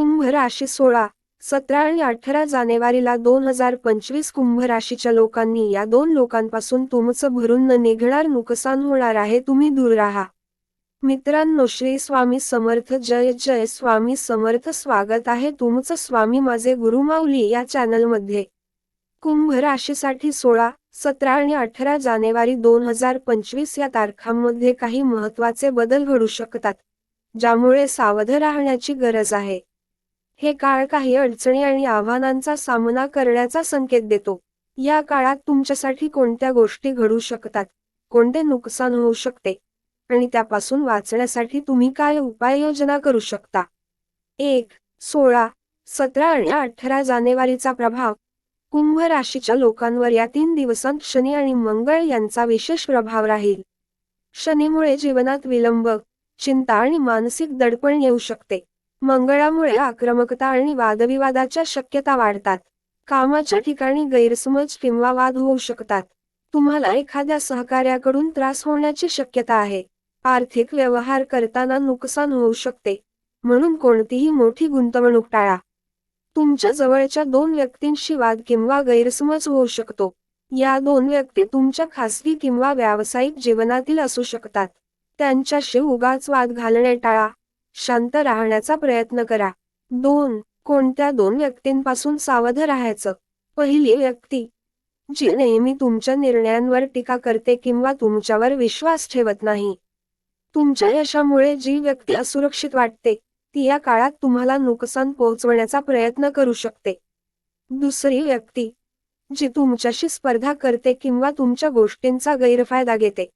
कुंभ राशी सोळा. सतरा आणि अठरा जानेवारीला दोन हजार पंचवीस कुंभ राशीच्या लोकांनी या दोन लोकांपासून तुमचं भरून न निघणार नुकसान होणार आहे तुम्ही दूर राहा. मित्रांनो श्री स्वामी समर्थ जय जय स्वामी समर्थ स्वागत आहे तुमचं स्वामी माझे गुरुमाऊली या चॅनलमध्ये. कुंभ राशीसाठी सोळा सतरा आणि अठरा जानेवारी दोन हजार पंचवीस या तारखांमध्ये काही महत्त्वाचे बदल घडू शकतात ज्यामुळे सावध राहण्याची गरज आहे. हे काळ काही अडचणी आणि आव्हानांचा सामना करण्याचा संकेत देतो. या काळात तुमच्यासाठी कोणत्या गोष्टी घडू शकतात? कोणते नुकसान होऊ शकते? आणि त्यापासून वाचण्यासाठी तुम्ही काय उपाययोजना करू शकता? एक सोळा सतरा आणि अठरा जानेवारीचा प्रभाव. कुंभ राशीच्या लोकांवर या तीन दिवसांत शनी आणि मंगळ यांचा विशेष प्रभाव राहील. शनीमुळे जीवनात विलंब चिंता आणि मानसिक दडपण येऊ शकते. मंगळामुळे आक्रमकता आणि वादविवादाच्या शक्यता वाढतात. कामाच्या ठिकाणी गैरसमज किंवा वाद होऊ शकतात. तुम्हाला एखाद्या सहकार्याकडून त्रास होण्याची शक्यता आहे. आर्थिक व्यवहार करताना नुकसान होऊ शकते. म्हणून कोणतीही मोठी गुंतवणूक टाळा. तुमच्या जवळच्या दोन व्यक्तींशी वाद किंवा गैरसमज होऊ शकतो. या दोन व्यक्ती तुमच्या खासगी किंवा व्यावसायिक जीवनातील असू शकतात. त्यांच्याशी उगाच वाद घालणे टाळा. शांत राहण्याचा प्रयत्न करा. दोन कोणत्या दोन व्यक्तींपासून सावध राहायचं? पहिली व्यक्ती जी नेहमी तुमच्या निर्णयांवर टीका करते किंवा तुमच्यावर विश्वास ठेवत नाही. तुमच्या यशामुळे जी व्यक्ती असुरक्षित वाटते ती या काळात तुम्हाला नुकसान पोहोचवण्याचा प्रयत्न करू शकते. दुसरी व्यक्ती जी तुमच्याशी स्पर्धा करते किंवा तुमच्या गोष्टींचा गैरफायदा घेते.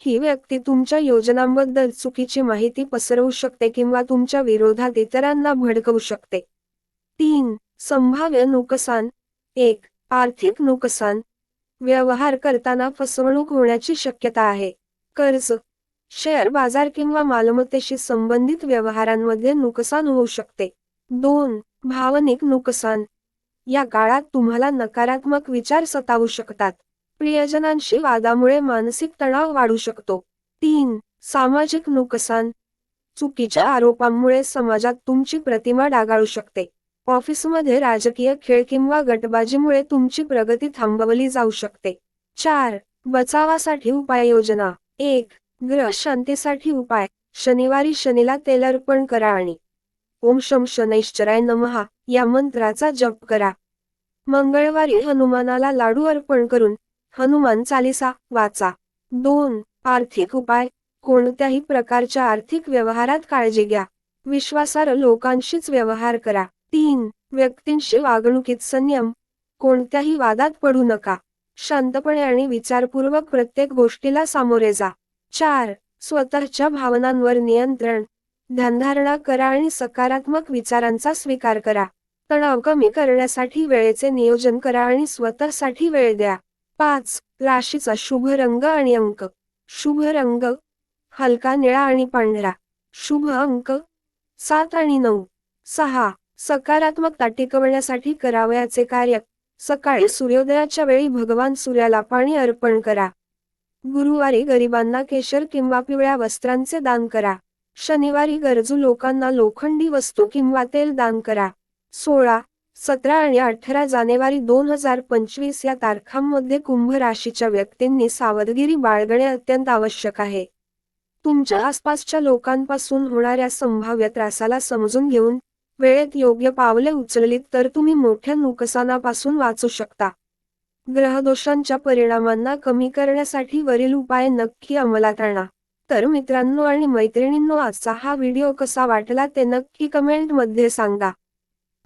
ही व्यक्ती तुमच्या योजनांबद्दल चुकीची माहिती पसरवू शकते किंवा तुमच्या विरोधात इतरांना भडकवू शकते. तीन संभाव्य नुकसान. एक आर्थिक नुकसान. व्यवहार करताना फसवणूक होण्याची शक्यता आहे. कर्ज. शेअर बाजार किंवा मालमत्तेशी संबंधित व्यवहारांमध्ये नुकसान होऊ शकते. दोन भावनिक नुकसान. या काळात तुम्हाला नकारात्मक विचार सतावू शकतात. प्रियजनांशी वादामुळे मानसिक तणाव वाढू शकतो. तीन सामाजिक नुकसान. चुकीच्या आरोपांमुळे समाजात तुमची प्रतिमा डागाळू शकते. ऑफिसमध्ये राजकीय खेळ किंवा गटबाजीमुळे तुमची प्रगती थांबवली जाऊ शकते. चार बचावासाठी उपाययोजना एक ग्रह शांतीसाठी उपाय. शनिवारी शनीला तेल अर्पण करा आणि ओम शम शनैश्चराय नमहा या मंत्राचा जप करा. मंगळवारी हनुमानाला लाडू अर्पण करून हनुमान चालिसा वाचा. दोन आर्थिक उपाय. कोणत्याही प्रकारच्या आर्थिक व्यवहारात काळजी घ्या. विश्वासार्ह लोकांशीच व्यवहार करा. तीन व्यक्तींशी वागणुकीत संयम. कोणत्याही वादात पडू नका. शांतपणे आणि विचारपूर्वक प्रत्येक गोष्टीला सामोरे जा. चार स्वतःच्या भावनांवर नियंत्रण. ध्यानधारणा करा आणि सकारात्मक विचारांचा स्वीकार करा. तणाव कमी करण्यासाठी वेळेचे नियोजन करा आणि स्वतःसाठी वेळ द्या. पाच राशीचा शुभ रंग आणि अंक. शुभ रंग हलका निळा आणि पांढरा. शुभ अंक सात आणि नऊ. सहा सकारात्मकता टिकवण्यासाठी करावयाचे कार्य. सकाळी सूर्योदयाच्या वेळी भगवान सूर्याला पाणी अर्पण करा. गुरुवारी गरिबांना केशर किंवा पिवळ्या वस्त्रांचे दान करा. शनिवारी गरजू लोकांना लोखंडी वस्तू किंवा तेल दान करा. सोळा सतरा आणि अठरा जानेवारी दोन हजार पंचवीस या तारखांमध्ये कुंभ राशीच्या व्यक्तींनी सावधगिरी बाळगणे अत्यंत आवश्यक आहे. तुमच्या आसपासच्या लोकांपासून होणाऱ्या संभाव्य त्रासाला समजून घेऊन वेळेत योग्य पावले उचललीत तर तुम्ही मोठ्या नुकसानापासून वाचू शकता. ग्रहदोषांच्या परिणामांना कमी करण्यासाठी वरील उपाय नक्की अंमलात आणा. तर मित्रांनो आणि मैत्रिणींनो आजचा हा व्हिडिओ कसा वाटला ते नक्की कमेंटमध्ये सांगा.